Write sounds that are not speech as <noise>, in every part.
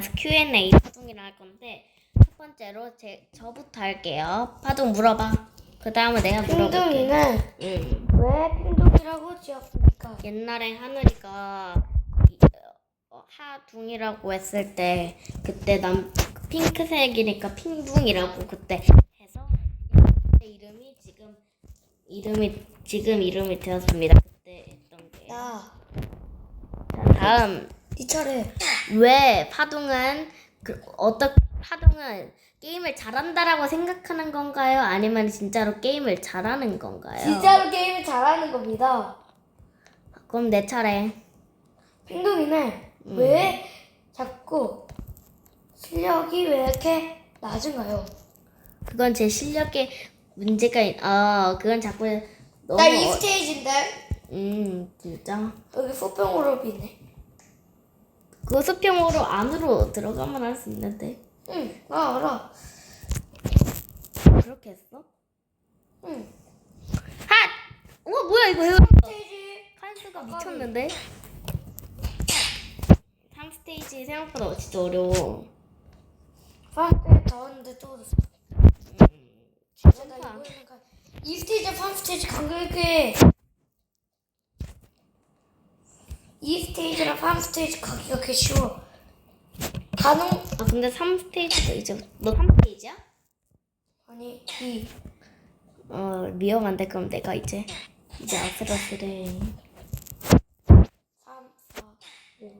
Q&A 파동이라 할 건데 첫 번째로 제 저부터 할게요. 파동 물어봐. 그 다음에 내가 물어볼게. 핑둥이는 응. 왜 핑둥이라고 지었습니까? 옛날에 하늘이가 이- 어, 하둥이라고 했을 때 그때 난 핑크색이니까 핑둥이라고 그때 해서 이 이름이 지금 이름이 지금 이름이 되었습니다. 그때 했던 게. 야, 자, 다음 네 차례. 왜 파동은 그 어떤 파동은 게임을 잘한다라고 생각하는 건가요? 아니면 진짜로 게임을 잘하는 건가요? 진짜로 게임을 잘하는 겁니다. 그럼 내 차례. 핑둥이는 왜 자꾸 실력이 왜 이렇게 낮은가요? 그건 제 실력에 문제가 있. 아, 그건 자꾸 너무. 나이 어- 스테이지인데 음, 진짜. 여기 수평으로 있네. 그 수평으로 안으로 들어가면 할 수 있는데. 응, 나 알아. 그렇게 했어? 응. 핫! 우와, 뭐야, 이거 해요? 칸수가 미쳤는데? 3스테이지 생각보다 진짜 어려워. 파운데 나왔는데 또 음, 진짜 나 이거 2스테이지, 3스테이지 간격이 2 스테이지랑 3 스테이지 가기가 꽤 쉬워. 가능? 아 근데 3 스테이지도 이제 너3 스테이지야? 아니 2. 어 위험한데 그럼 내가 이제 이제 아슬아슬해. 3, 4, 5.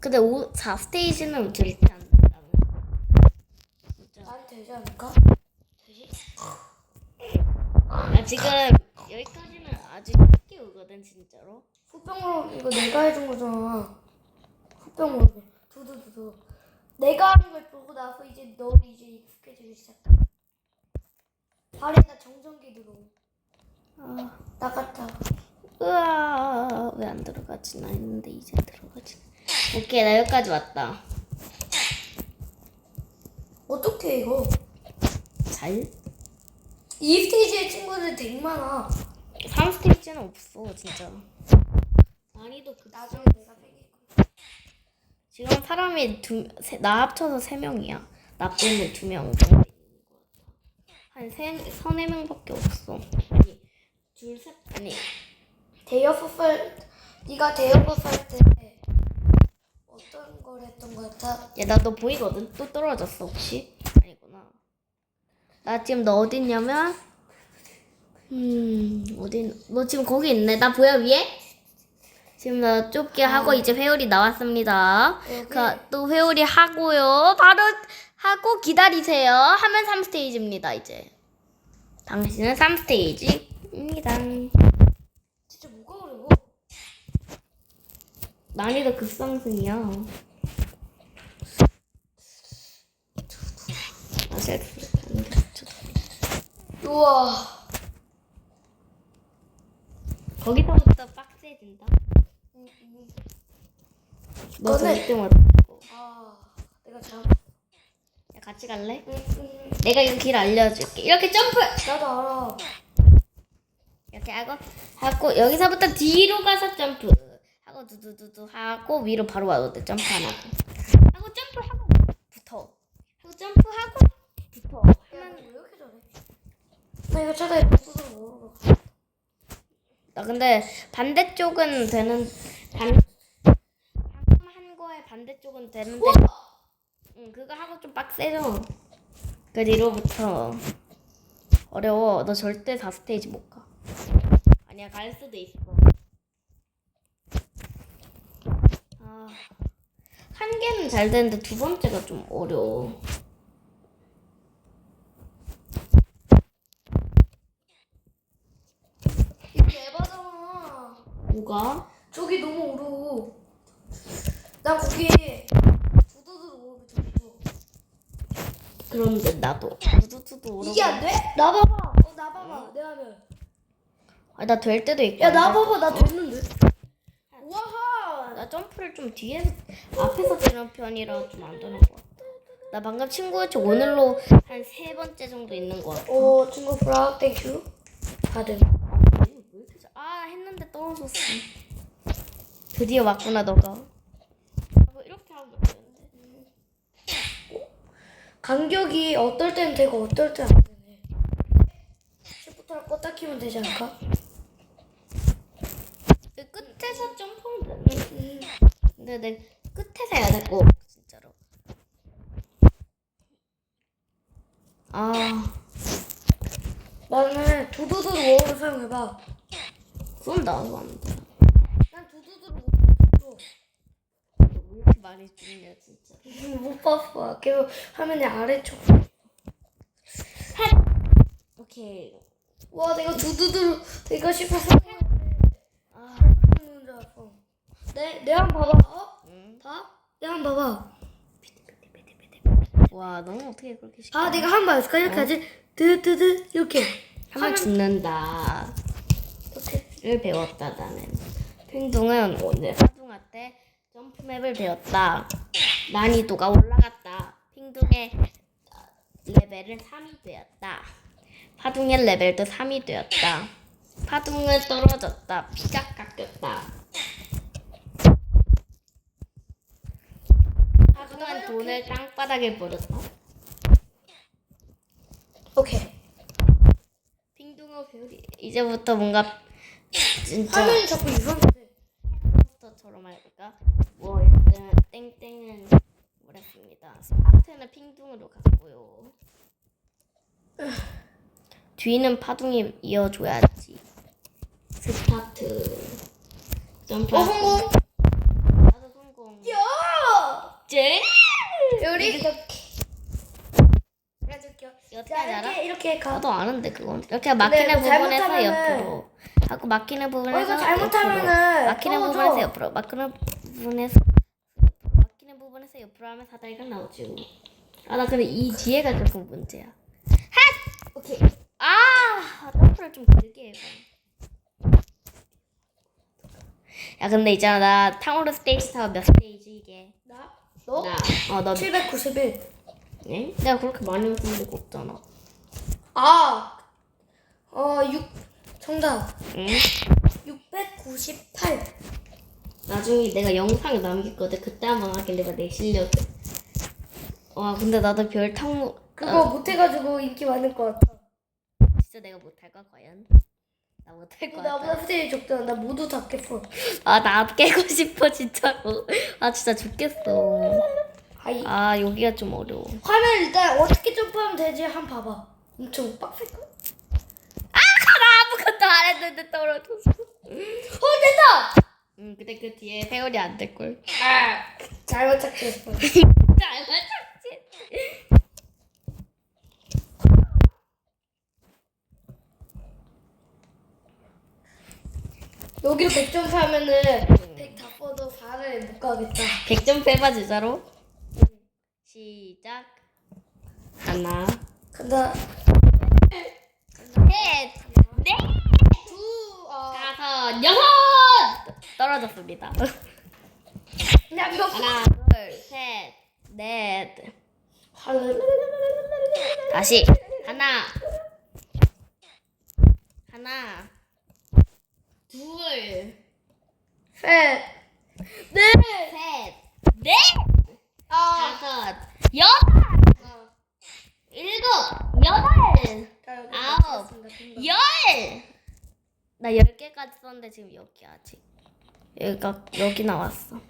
근데 5, 4 스테이지는 우리 일단 안 된다고. 난 되지 않을까? 되지? 나 지금 여기까지는. 아주 쉽게 오거든 진짜로. 후병으로 이거 내가 해준 거잖아. 후병으로 두두두두. 내가 하는 걸 보고 나서 이제 너 이제 익숙해지기 시작해. 발에다 정전기 들어. 아, 나갔다. 으아 왜 안 들어가지? 나 했는데 이제 들어가지. 오케이 나 여기까지 왔다. 어떻게 이거? 잘? 이 스테이지의 친구들 되게 많아. 3스테이지는 없어 진짜. 난이도 그 나중에 내가 생길 지금 사람이 두, 세, 나 합쳐서 세 명이야. 나 빼면 두 명. 한 세, 서네 명밖에 없어. 아니, 둘, 셋, 아니. 대여섯 살 네가 대여섯 살 때 어떤 걸 했던 것 같아? 야, 나 너 보이거든? 또 떨어졌어, 혹시? 아니구나. 나 지금 너 어딨냐면, 음, 어디, 너 지금 거기 있네. 나 보여, 위에? 지금 나 좁게 하고 이제 회오리 나왔습니다. 그, 또 회오리 하고요. 바로 하고 기다리세요. 하면 3스테이지입니다, 이제. 당신은 3스테이지입니다. 진짜 뭐가 어려워? 난이도 급상승이야. 아, 우와. 거기서부터 빡세진다. 너 너는- 1등 얻고. 아, 내가 잘. 야, 같이 갈래? 응, 응. 내가 이거 길 알려줄게. 이렇게 점프! 나도 알아. 이렇게 하고, 하고, 여기서부터 뒤로 가서 점프. 하고, 두두두두 하고, 위로 바로 와도 돼. 점프 안 하고. 하고, 점프하고, 붙어. 하고, 점프하고, 붙어. 야, 너 왜 이렇게 잘해? 나 이거 모르고. 나 근데 반대쪽은 되는 반 방금 한 거에 반대쪽은 되는데 응 그거 하고 좀 빡세져 그 뒤로부터. 어려워. 너 절대 4 스테이지 못 가. 아니야 갈 수도 있어. 아 한 개는 잘 되는데 두 번째가 좀 어려워 이거 에바잖아. 뭐가? 저기 너무 어려워. 나 거기 두두두 오르고 두두. 그런데 나도 두두두두 오르고 이게 안 돼? 나 봐봐. 어, 나 봐봐. 내 화면. 아 나 될 때도 있고 야, 안 나 될 봐봐. 나 됐는데. 와하. 나 점프를 좀 뒤에 앞에서 뛰는 편이라 좀 안 되는 것 같아. 나 방금 친구 쪽 오늘로 한 세 번째 정도 있는 것 같아. 오, 친구 브라우 땡큐. 다들. 했는데 떨어졌어. 드디어 왔구나 너가. 뭐 이렇게 하면 되는데. 간격이 어떨 때는 되고 어떨 때는 안 되네. 시프트를 껐다 키면 되지 않을까? 그 끝에서 점프를 되는. 근데 내 끝에서 해야 될 거. 진짜로. 아, 나는 두두두루 워를 사용해봐. 그럼 나도 안 돼. 난 두두두루 왜 이렇게 말이 중요해 진짜. 워- 못 봤어. 계속 화면의 아래쪽. 오케이. 와 내가 두두두루 내가 싶어 사용했는데 아, 줄 알았어. 내, 내 한 번 봐봐. 어? 응. 봐? 내 한 번 봐봐. 와, 너는 어떻게 그렇게 쉽게? 아 내가 한번 해줄까? 이렇게 하지? 드드드 이렇게. 하면 죽는다. 이렇게. 를 배웠다 나는. 핑둥은 오늘 파둥한테 점프맵을 배웠다. 난이도가 올라갔다. 핑둥의 레벨은 3이 되었다. 파둥의 레벨도 3이 되었다. 파둥은 떨어졌다. 피가 깎였다. 파둥은 돈을 땅바닥에 버렸다. 오케이. 핑둥어 별이 이제부터 뭔가 진짜 화면이 자꾸 이상해. 햄스터처럼 할까? 뭐 일단 땡땡은 뭐랬습니다. 스파트는 핑둥으로 갔고요. 뒤는 파둥이 이어줘야지. 스파트. 점프. 어 성공. 나도 성공. 야! 쟤? 우리 이렇게. 해줄게요. 어떻게 자 알아? 이렇게 이렇게 가. 나도 아는데 그건 이렇게 막히는 이거 부분에서 잘못하면은- 옆으로 하고 막히는 어 부분에서 잘못하면은 옆으로. 막히는 떨어져. 부분에서 옆으로 막히는 부분에서 막히는 부분에서 옆으로 하면 사다리가 나오지 아 나 근데 이 뒤에가 조금 문제야 핫! 오케이 아 점프를 좀 길게 해봐 야 근데 있잖아 나 탕후루 스테이지 타워 몇 스테이지 이게 나? 너? 나어너 791. 네? 내가 그렇게 많이 웃은 적 없잖아 아. 어 6. 정답. 응? 698. 나중에 내가 영상에 남겼거든. 그때 한 번 하길래 내 실력을. 와 근데 나도 별 탕무 그거 어, 못해가지고 인기 많을 것 같아. 진짜 내가 못할까 과연? 나 못할 것 나보다 같아. 후대에 적잖아. 나 모두 다 깼어. 아 나 깨고 <laughs> 싶어 진짜로. 아 진짜 죽겠어. 아이. 아 여기가 좀 어려워. 화면 일단 어떻게 점프하면 되지? 한 번 봐봐. 엄청 빡셀걸? 나 아무것도 안 했는데 떨어졌어. 어 됐다! 응 근데 그 뒤에 세월이 안 될 걸. 아 잘못 착지했어. 잘 맞았지. 여기로 100점 하면은 100다 뻗어 4를 못 가겠다. 100점 빼봐 진짜로. 시작. 하나, 간다. 셋, 넷. 두, 어. 여섯 떨어졌습니다. 야, 이거 하나, 둘, 셋, 넷. 다시. 하나, 하나, 둘, 셋, 넷, 셋, 넷, 아, 다섯, 여섯, 일곱, 여덟, 아홉, 열. 나열 개까지 썼는데 지금 여기 아직 여기가 여기 나왔어.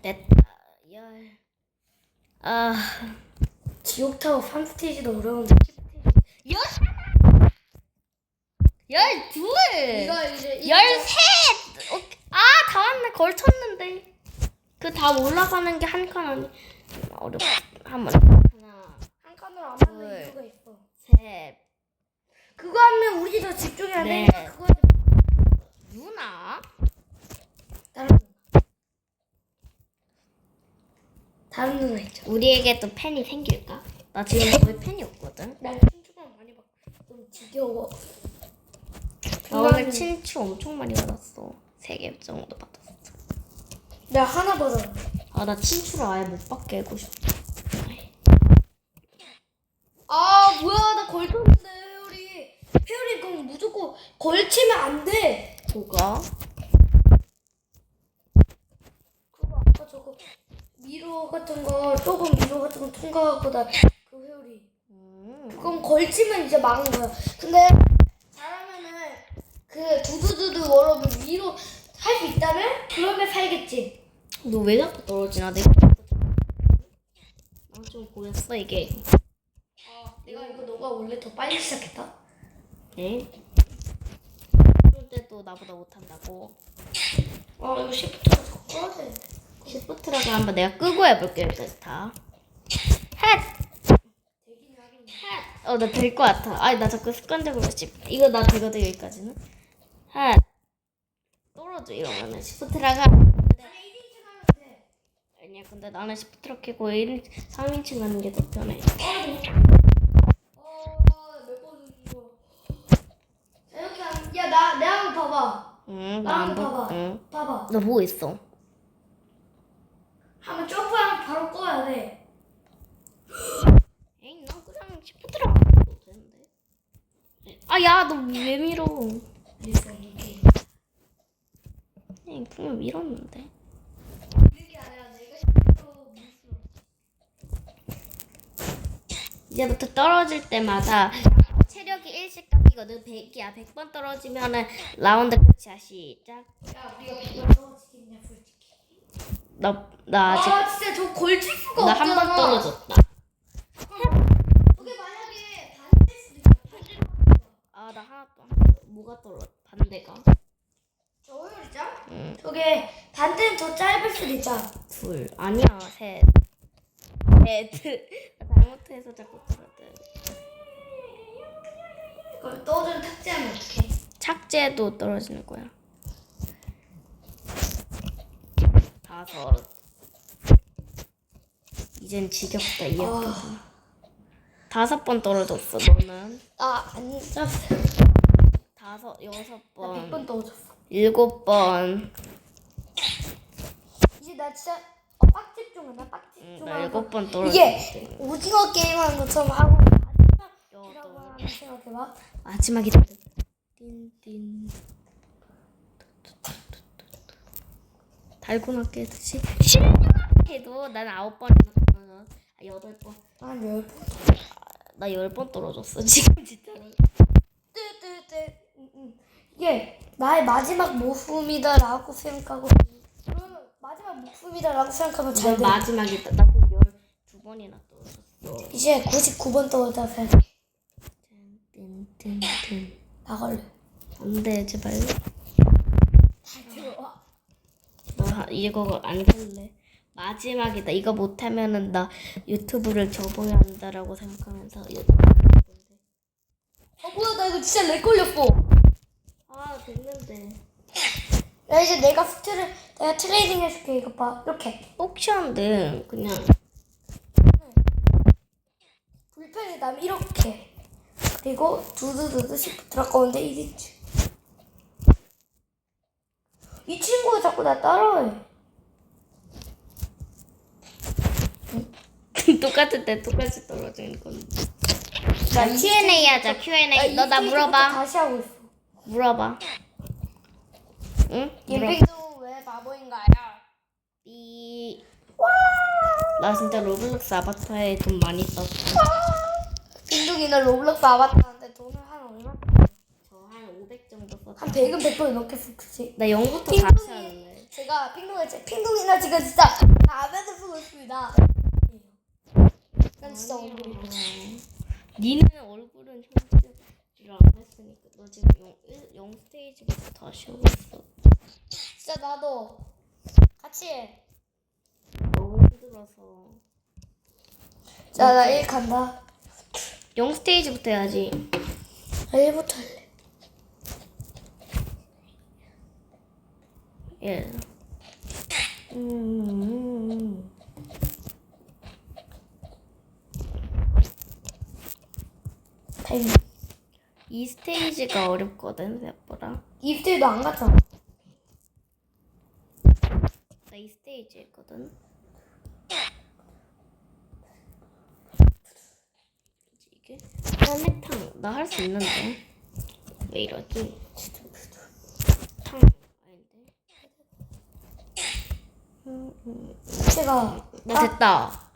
됐다 열. 아 지옥 타워 3스테이지도 어려운데. 열. 열 둘. 이거 이제 이- 열 셋. 아다 왔네 걸쳤는데. 그 다 올라가는 게 한 칸 아니 어렵. 한 번 하나 한 칸으로 안 둘. 맞는 이유가 있어. 셋. 그거 하면 우리 더 집중이 안 네. 되니까 그거. 누나. 다른 누나. 다른 누나 있죠. 우리에게 또 팬이 생길까? 나 지금 거의 팬이 없거든. 난 친추만 많이 받고 좀 지겨워. 나 오늘 친추 엄청 많이 받았어. 세 개 정도 받았어. 나 하나 받아. 아, 나 친추를 아예 못 받게 하고 싶어. 아 뭐야 나 걸쳤는데 회오리. 회오리 그럼 무조건 걸치면 안 돼. 뭐가? 그거 아까 저거 미로 같은 거 조금 미로 같은 거 통과하고다 그 회오리. 음. 그럼 걸치면 이제 막은 거야. 근데 잘하면은 그 두두두두 워러블 위로 할 수 있다면 그러면 살겠지. 너 왜 자꾸 떨어지나? 내가 나좀 보였어 이게. 원래 더 빨리 시작했다. 네? 그럴 때도 나보다 못한다고. 아 이거 시프트가 꺼야 돼. 시프트라고 한번 내가 끄고 해볼게 일단 다. 핫! 어, 나 될 것 같아. 아니, 나 자꾸 습관적으로 씹. 이거 나 되거든, 여기까지는. 핫! 떨어져, 이러면은. 시프트라가. 아니 1인칭 하면 돼. 아니야, 근데 나는 시프트로 켜고 1인, 3인칭 하는 게 더 편해. 어몇번 이거. 자, 이렇게 하면 야나 내가 한번 봐봐. 응, 나 나안 보, 봐봐. 응. 봐봐. 너뭐 있어? 하면 점프하면 바로 꺼야 돼. 에이, 난 그냥 시프트로 안 해도 되는데. 아, 야, 너 왜 밀어? 그래서 이게 에이, 분명 밀었는데. 이게 아니라 내가 시프트로 밀수. 이제부터 떨어질 때마다 1씩 깎이거든. 100이야. 100번 떨어지면은 라운드 끝이야. 시작. 야 우리가 이걸 떨어지겠냐 솔직히. 나, 나 아직, 아 진짜 저 걸칠 수가 나 없잖아. 한번 떨어졌다. 그게 만약에 반대 수도 있어. 반대로. 아, 나 하나 또, 뭐가 떨어, 반대가. 저? 응, 저게 반대는 더 짧을 수도 있잖아. 둘. 아니야, 셋. 셋. <laughs> 나 잘못해서 자꾸 그러거든. 그럼 떨어지는 탁재하면 어떡해? 착지해도 떨어지는 거야. 다섯. 이젠 지겹다, 이 역도는. 다섯 번 떨어졌어, 너는. 나안 잡. 다섯, 여섯 나 번. 100번 떨어졌어. 일곱 번. 이제 나 진짜 어, 빡집 중 하나 빡집 응, 중 나. 일곱 번 이게 떨어졌지. 오징어 게임 하는 것처럼 하고. 하는 생각해봐. 마지막이다. 띵띵. 달고나게 듯이 실력해도 난 아홉 번, 아, 여덟 번, 난 열. 번. 나 열 번 떨어졌어 지금 진짜로. 뜨뜨뜨. 이게 나의 마지막 모품이다라고 생각하고 그러면 마지막 모품이다라고 생각하면 잘널 돼. 마지막이다. 나 지금 열두 번이나 떨어졌어. 이제 99번 떨어졌다 생각. 띵띵띵. 나갈래. 안 돼 제발. 들어와. 나 하- 이거 안 살래. 마지막이다. 이거 못하면은 나 유튜브를 접어야 한다라고 생각하면서 유튜브. 어 뭐야 나 이거 진짜 렉 걸렸어. 아 됐는데. 야 이제 내가 스트를 내가 트레이딩 해줄게 이거 봐 이렇게 옥션데 그냥 불편하다면 이렇게 그리고 두두두두 시프트라 꺼는데 이 친구 이 친구가 자꾸 나 따라해 <laughs> 똑같은데 똑같이 떨어지는 건. 나자 Q&A 하자 나 Q&A. 이너나 물어봐. 다시 하고 있어 물어봐. 응? 얘백도 왜 바보인가요? 이. 나 진짜 로블록스 아바타에 돈 많이 썼어. 빈둥이는 로블록스 아바타인데 돈을 한 얼마? 저 한 500 정도 썼어. 한 100은 100번 넘겠어 그치? 나 0부터 다시 핑둥이 할래. 제가 핑둥이 제 핑둥이 나 지금 진짜 라면을 쓰고 있습니다 난 진짜 얼굴이 어. 니는 얼굴은 현실을 안 했으니까 너 지금 0, 0 스테이지부터 다시 하고 있어. 진짜 나도 같이 해. 너무 힘들어서. 자, 나 1 간다. 0 스테이지부터 해야지. 나 1부터 할래. 1. 음. 타임. 이 스테이지가 어렵거든, 생각보다. 입술도 안 갔잖아. 나 이 스테이지 했거든. 이게? planet탕. 나 할 수 있는데. 왜 이러지? 탕. 아닌데. 제가 나 됐다.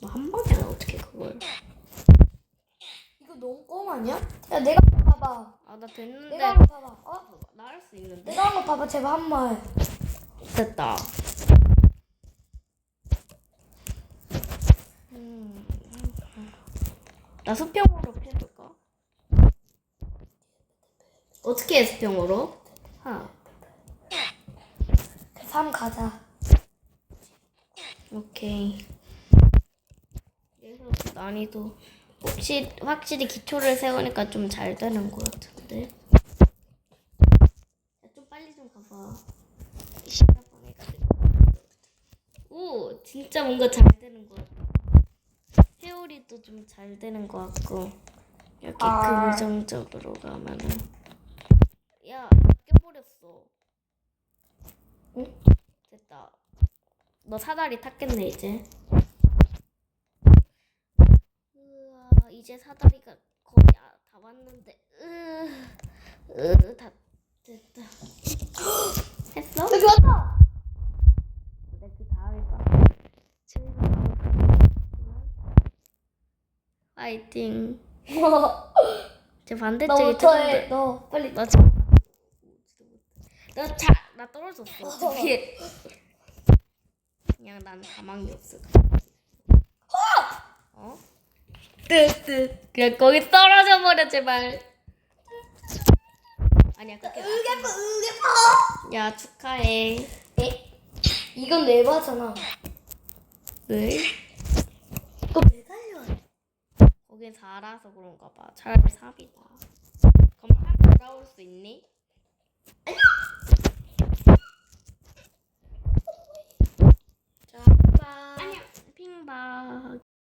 너 한 방에 어떻게 그걸? 이거 너무 껌 아니야? 야 내가 한번 봐봐. 아 나 됐는데 내가 한번 봐봐. 어? 나 할 수 있는데. 내가 한번 봐봐. 제발 한 번. 됐다. 음. 나 수평으로 해볼까? 어떻게 해 수평으로? 하. 3 가자. 오케이. 그래서 난이도 혹시 확실히 기초를 세우니까 좀 잘 되는 것 같은데. 야, 좀 빨리 좀 가봐. 오, 진짜 뭔가 잘 같아. 회오리도 좀 잘 되는 것 같고. 여기 아. 긍정적으로 가면은. 야, 껴버렸어. 응? 됐다. 너 사다리 탔겠네 이제. 우와 이제 사다리가 거의 아, 다 왔는데. 으, 으, 다 됐다. 했어? 여기 왔다. 근데 그 다음에 봐. 파이팅. 제 너 반대쪽에 못해. 쳤는데. 너 빨리. 나 자, 나 떨어졌어. 어떻게? 그냥 난 가망이 없어. 어? 뜨뜨. 그냥 거기 떨어져 버려 제발. 아니야 그렇게. 으개파. 야 축하해. 에? 이건 내 바잖아. 왜? 거긴 4라서 그런가 봐. 차라리 3이다. 그럼 한 돌아올 수 있니? <laughs> 자, 핑박.